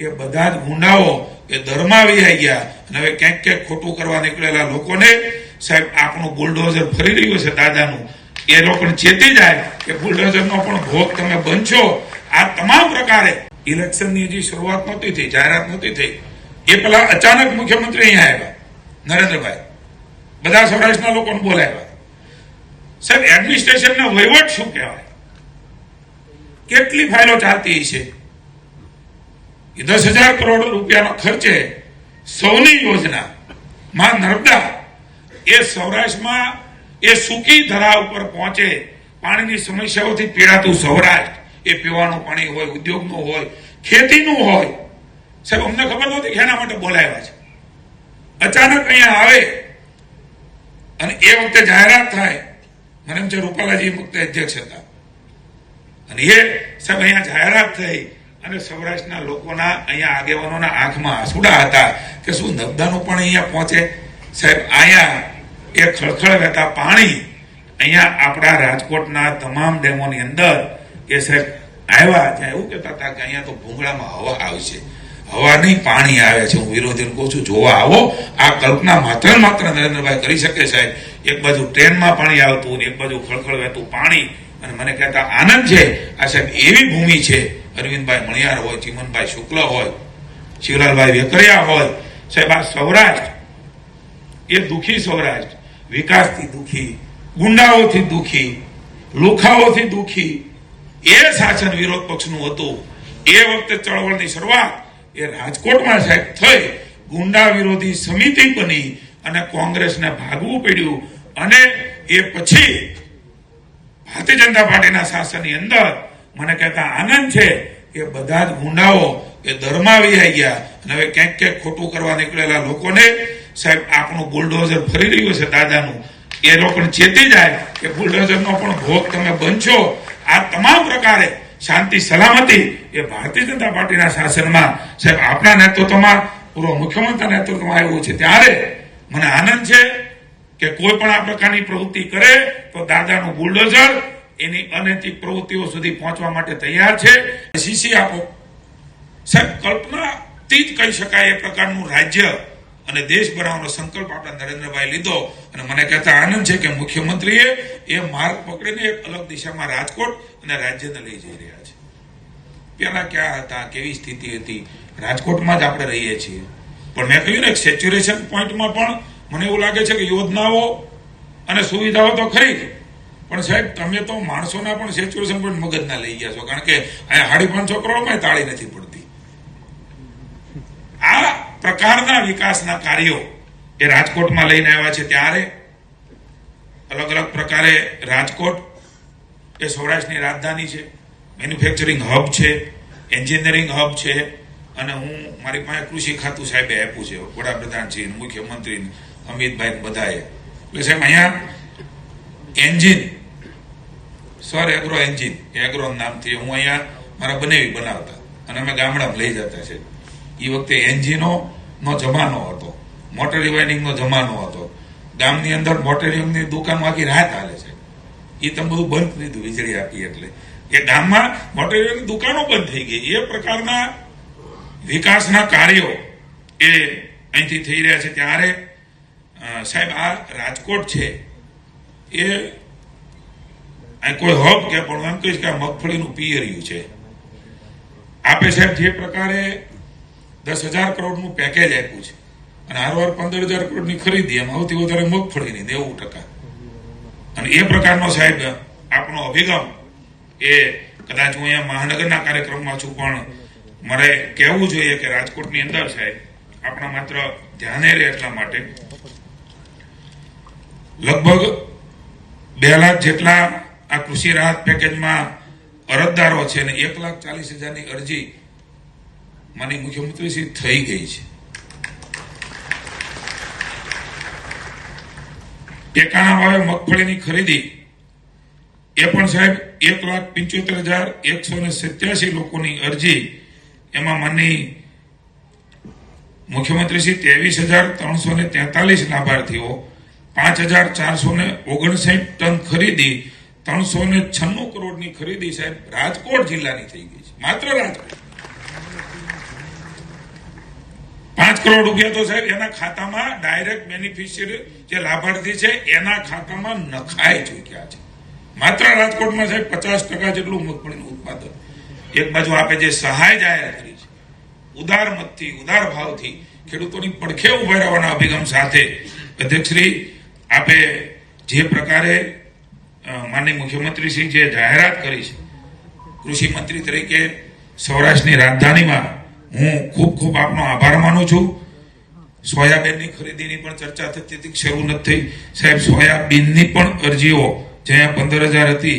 એ બધા જ ગુંડાઓ એ દરમાવી આવી ગયા અને હવે ક્યાંક ક્યાંક ખોટું કરવા નીકળેલા લોકોને સાહેબ, આપણું બુલડોઝર ફરી રહ્યું છે દાદાનું. એ લોકોને ચેતી જાય કે બુલડોઝરનો પણ ભોગ તમે બનશો. આ તમામ પ્રકારે ઇલેક્શનની હજી શરૂઆત નહોતી થઈ, જાહેરાત નહોતી થઈ. એ પેલા અચાનક મુખ્યમંત્રી અહીંયા આવ્યા, નરેન્દ્રભાઈ. બધા સૌરાષ્ટ્રના લોકોને બોલાવ્યા. સાહેબ એડમિનિસ્ટ્રેશનના વહીવટ શું કહેવાય? કેટલી ફાઇલો ચાલતી છે એ દસ હજાર કરોડ રૂપિયાનો ખર્ચે સૌની યોજના. માં નર્મદા, એ સૌરાષ્ટ્રમાં એ સૂકી ધરા ઉપર પહોંચે. પાણીની સમસ્યાઓથી પીડાતું સૌરાષ્ટ્ર. એ પીવાનું પાણી હોય, ઉદ્યોગનું હોય, ખેતીનું હોય. સાહેબ, અમને ખબર નહોતી કે એના માટે બોલાવ્યા છે. અચાનક અહીંયા આવે અને એ વખતે જાહેરાત થાય. મને એમ છે, રૂપાલાજી વખતે અધ્યક્ષ હતા. અને એ સાહેબ, અહીંયા જાહેરાત થઈ. અને સૌરાષ્ટ્રના લોકોના અહીંયા આગેવાનોના આંખમાં આંસુડા હતા કે શું નર્મદાનું પણ અહીંયા પહોંચે? સાહેબ, અહીંયા એ ખળખળ વહેતા પાણી અહીંયા આપણા રાજકોટના તમામ ડેમોની અંદર એ સાહેબ આવ્યા ત્યાં એવું કહેતા હતા કે અહીંયા તો ભૂંગળામાં હવા આવશે હવા નહીં પાણી આવે છે. હું વિરોધીને કહું છું, જોવા આવો. આ કલ્પના માત્ર માત્ર નરેન્દ્રભાઈ કરી શકે સાહેબ. એક બાજુ ટ્રેનમાં પાણી આવતું, એક બાજુ ખળખળ વહેતું પાણી. અને મને કહેતા આનંદ છે. આ સાહેબ, એવી ભૂમિ છે અરવિંદભાઈ મણિયાર હોય, ચિમનભાઈ શુક્લ હોય, શિવલાલભાઈ વેકરિયા હોય, સાહેબ, આ સૌરાષ્ટ્ર એ દુઃખી સૌરાષ્ટ્ર. વિકાસથી દુઃખી, ગુંડાઓથી દુઃખી, લુખાઓથી દુઃખી. એ શાસન વિરોધ પક્ષનું હતું. એ વખતે ચળવળની શરૂઆત એ રાજકોટમાં સાહેબ થઈ. ગુંડા વિરોધી સમિતિ બની અને કોંગ્રેસને ભાગવું પડ્યું. અને એ પછી ભારતીય જનતા પાર્ટીના શાસનની અંદર મને કહેતા આનંદ છે કે બધા જ ગુંડાઓ એ દરમાવી આવી ગયા. અને હવે ક્યાંક ક્યાંક ખોટું કરવા નીકળેલા લોકોને સાહેબ આપણું બુલડોઝર ફરી રહ્યું છે દાદાનું. એ લોકોને ચેતી જાય કે બુલડોઝરનો પણ ભોગ તમે બનશો. આ તમામ પ્રકારે શાંતિ, સલામતી એ ભારતીય જનતા પાર્ટીના શાસનમાં. સાહેબ આપણા નેતૃત્વમાં, પૂર્વ મુખ્યમંત્રી નેતૃત્વમાં આવ્યું છે. ત્યારે મને આનંદ છે કે કોઈ પણ આ પ્રકારની પ્રવૃત્તિ કરે તો દાદાનું બુલડોઝર એની અનૈતિક પ્રવૃત્તિઓ સુધી પહોંચવા માટે તૈયાર છે. સીસી આપો. સાહેબ, કલ્પનાથી જ કહી શકાય એ પ્રકારનું રાજ્ય અને દેશ બનાવવાનો સંકલ્પ આપણા નરેન્દ્રભાઈ લીધો અને મને કહેતા આનંદ છે કે મુખ્યમંત્રીએ એ માર્ગ પકડીને એક અલગ દિશામાં રાજકોટ અને રાજ્યને લઈ જઈ રહ્યા છે. પેલા ક્યાં હતા, કેવી સ્થિતિ હતી? રાજકોટમાં જ આપણે રહીએ છીએ. પણ મેં કહ્યું ને સેચ્યુરેશન પોઈન્ટમાં પણ મને એવું લાગે છે કે યોજનાઓ અને સુવિધાઓ તો ખરી પણ સાહેબ, તમે તો માણસોના પણ સેચ્યુરેશન પણ મગજના લઈ ગયા છો, કારણ કે અહીંયા સાડી પાંચસો કરોડમાં તાળી નથી પડતી. આ પ્રકારના વિકાસના કાર્યો એ રાજકોટમાં લઈને આવ્યા છે ત્યારે. અલગ અલગ પ્રકારે રાજકોટ એ સૌરાષ્ટ્રની રાજધાની છે મેન્યુફેક્ચરિંગ હબ છે એન્જિનિયરિંગ હબ છે, અને હું, મારી પાસે કૃષિ ખાતું સાહેબે આપ્યું છે વડાપ્રધાન છે મુખ્યમંત્રી અમિતભાઈ બધાએ. એટલે સાહેબ, અહીંયા engine. Sir agro engine agro નામથી હું અહીંયા મારા બનેવી બનાવતા. અને અમે ગામડામાં લઈ જતા છે. એ વખતે એન્જિનો નો જમાનો હતો. મોટર રિવાઇનિંગ નો જમાનો હતો. ગામની અંદર મોટરની દુકાન આખી રાત હાલે છે. એ તમે બધું બંધ કરી દીધું વીજળી આપી એટલે. એ ગામમાં મોટર રિવાઇનિંગ દુકાનો બંધ થઈ ગઈ. એ પ્રકારના વિકાસના કાર્યો એ અહીંથી થઈ રહ્યા છે. ત્યારે સાહેબ, આ રાજકોટ છે. એ કોઈ હબ કે પણ એમ કહીશ કે આ મગફળીનું પિયરિયું છે. આપે સાહેબ જે પ્રકારે દસ હજાર કરોડનું પેકેજ આપ્યું છે અને હારવાર પંદર હજાર કરોડની ખરીદી, એમાં સૌથી વધારે મગફળીની નેવું ટકા. અને એ પ્રકારનો સાહેબ આપણો અભિગમ એ કદાચ હું અહીંયા મહાનગરના કાર્યક્રમમાં છું, પણ મારે કહેવું જોઈએ કે રાજકોટની અંદર સાહેબ આપણા માત્ર ધ્યાને રહે એટલા માટે લગભગ બે લાખ જેટલા આ કૃષિ રાહત પેકેજમાં અરજદારો છે અને એક લાખ ચાલીસ હજારની અરજી માની મુખ્યમંત્રી શ્રી થઈ ગઈ છે. ટેકાના ભાવે મગફળીની ખરીદી. એ પણ સાહેબ એક લાખ પંચોતેર હજાર એકસો ને સત્યાસી લોકોની અરજી. એમાં માની મુખ્યમંત્રી શ્રી ત્રેવીસ હજાર ત્રણસો ને તેતાલીસ લાભાર્થીઓ પાંચ હજાર ચારસો ને ઓગણસાઠ ટન ખરીદી, ત્રણસો ને છન્નું કરોડની ખરીદી સાહેબ રાજકોટ જિલ્લાની થઈ ગઈ છે. માત્ર રાજકોટ. કરોડ રૂપિયા તો સાહેબ એના ખાતામાં ડાયરેક્ટ બેનિફિશિયરી જે લાભાર્થી છે એના ખાતામાં નખાય ચૂક્યા છે. માત્ર રાજકોટમાં સાહેબ પચાસ ટકા જેટલું મગફળીનું ઉત્પાદન એક બાજુ આપે જે સહાય જાહેર કરી છે. ઉદાર મતથી, ઉદાર ભાવથી ખેડૂતોની પડખે ઊભા રહેવાના અભિગમ સાથે અધ્યક્ષશ્રી આપે જે પ્રકારે માનનીય મુખ્યમંત્રીશ્રી જે જાહેરાત કરી છે, કૃષિ મંત્રી તરીકે સૌરાષ્ટ્રની રાજધાનીમાં હું ખૂબ ખૂબ આપનો આભાર માનું છું. સોયાબીનની ખરીદીની પણ ચર્ચા થતી હતી, શરૂ નથી થઈ. સાહેબ, સોયાબીનની પણ અરજીઓ જ્યાં પંદર હજાર હતી